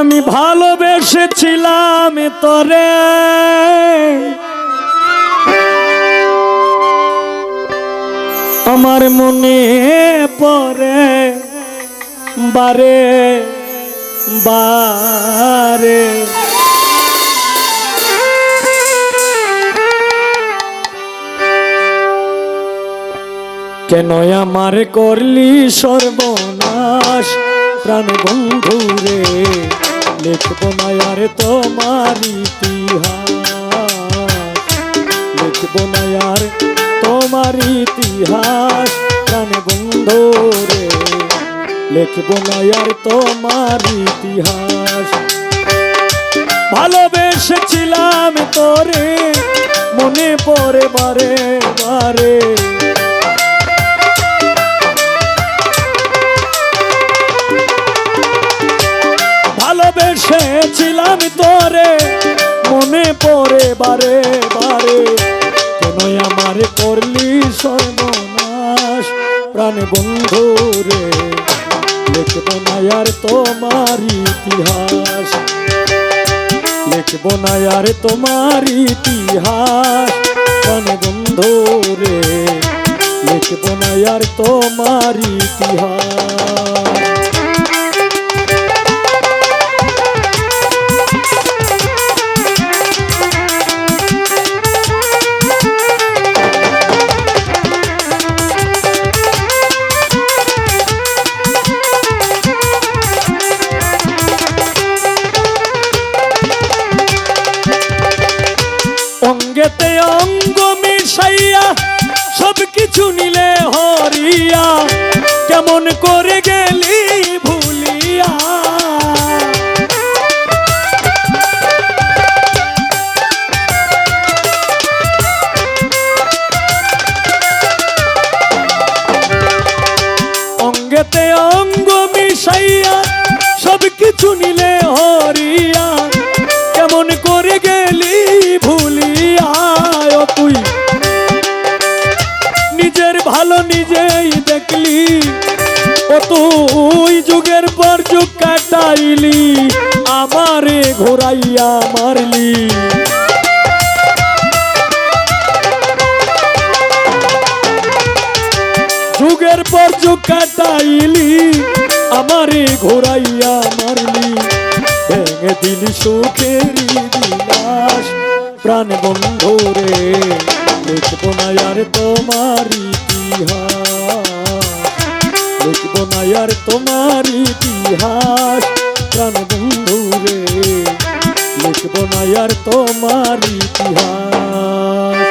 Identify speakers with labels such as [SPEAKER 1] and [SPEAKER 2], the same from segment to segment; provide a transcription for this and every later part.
[SPEAKER 1] আমি ভালোবেসেছিলাম তোরে। আমার মনে পরে বারে বারে। কেন আমার করলি সর্বনাশ প্রাণ বন্ধু রে? লিখব না আর তোমার ইতিহাস। লিখব না আর তোমার ইতিহাস। প্রাণ বন্ধু রে। লিখব না আর তোমার ইতিহাস। ভালোবেসেছিলাম তোরে, মনে পড়ে বারে বারে। ভালোবেসেছিলাম তোরে, মনে পড়ে বারে বারে। কেন আমার করলি সর্বনাশ? প্রাণ বন্ধু রে, লিখব না আর তোমার ইতিহাস। লিখব না আর তোমার ইতিহাস। প্রাণ বন্ধু রে, লিখব না আর তোমার ইতিহাস। অঙ্গেতে অঙ্গ মিশাইয়া সব কিছু নিলে হরিয়া। কেমন করে গেলি ভুলিয়া। অঙ্গেতে অঙ্গ মিশাইয়া সব কিছু নিলে হরিয়া। কেমন করে গেলি ভুলিয়া। তুই যুগের পর যুগ কাটাইলি, আমারে ঘোরাইয়া মারলি। যুগের পর যুগ কাটাইলি, আমারে ঘোরাইয়া মারলি। ভেঙে দিলি সুখের বিলাস প্রাণ বন্ধু রে, লিখব না আর তোমার ইতিহাস। আর তোমার ইতিহাস। প্রাণ বন্ধু রে লিখব না তোমার ইতিহাস।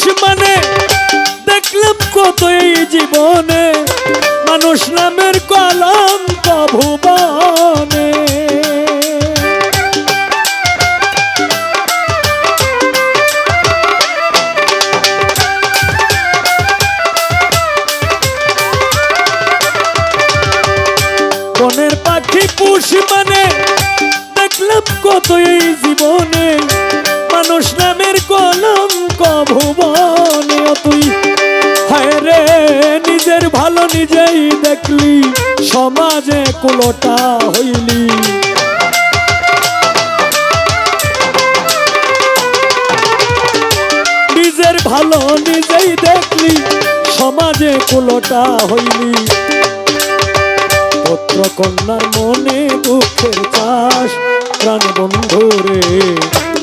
[SPEAKER 1] পুষ মানে দেখলাম কত এই জীবনে। মানুষ নামের কলম ভুবনে ভুবনে তুই। হায় রে, নিজের ভালো নিজেই দেখলি, সমাজে কুলোটা হইলি। নিজের ভালো নিজেই দেখলি, সমাজে কুলোটা হইলি। পুত্র কন্যার মনে দুঃখের চাষ প্রাণ বন্ধু রে।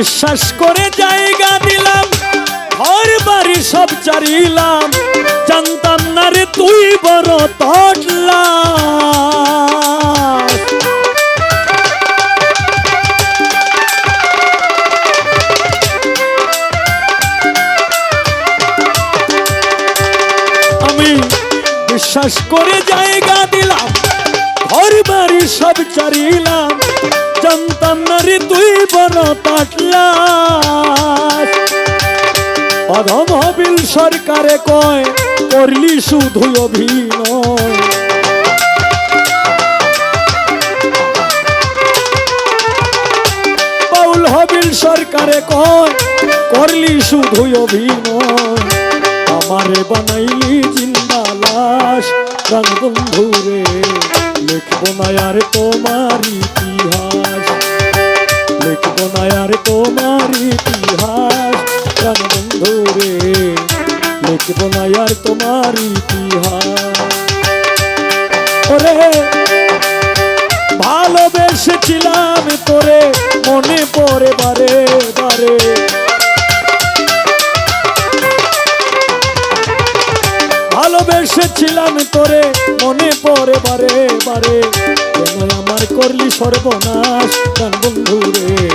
[SPEAKER 1] বিশ্বাস করে জায়গা দিলাম, ঘর বাড়ি সব চারিলাম, জানতাম না রে তুই বড় তটলা আমি বিশ্বাস করে জায়গা দিলাম, ঘর বাড়ি সব চারিলাম, জানতাম না রে তুই বড় পাটলা অধম হবিল সরকারে কয়, করলি শুধু অভিনয় বাউল হবিল সরকারে কয়, করলি শুধু অভিনয় আমারে বানাইলি জিন্দা লাশ বন্ধু রে, লিখব না আর তোমার ইতিহাস। লিখব না আর তোমার ইতিহাস। লিখব না আর তোমার ইতিহাস। ভালোবেসেছিলাম তোরে, মনে পড়ে বারে বারে। ভালোবেসেছিলাম তোরে, মনে পড়ে বারে বারে। আমার করলি সর্বনাশ বন্ধু রে?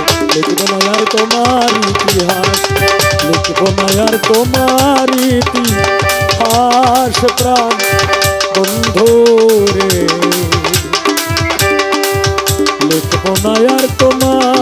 [SPEAKER 1] তোমার ইতিহাস। লিখব মায়ার তোমার ইতিহাস প্রাণ বন্ধু রে। লিখব মায়ার তোমার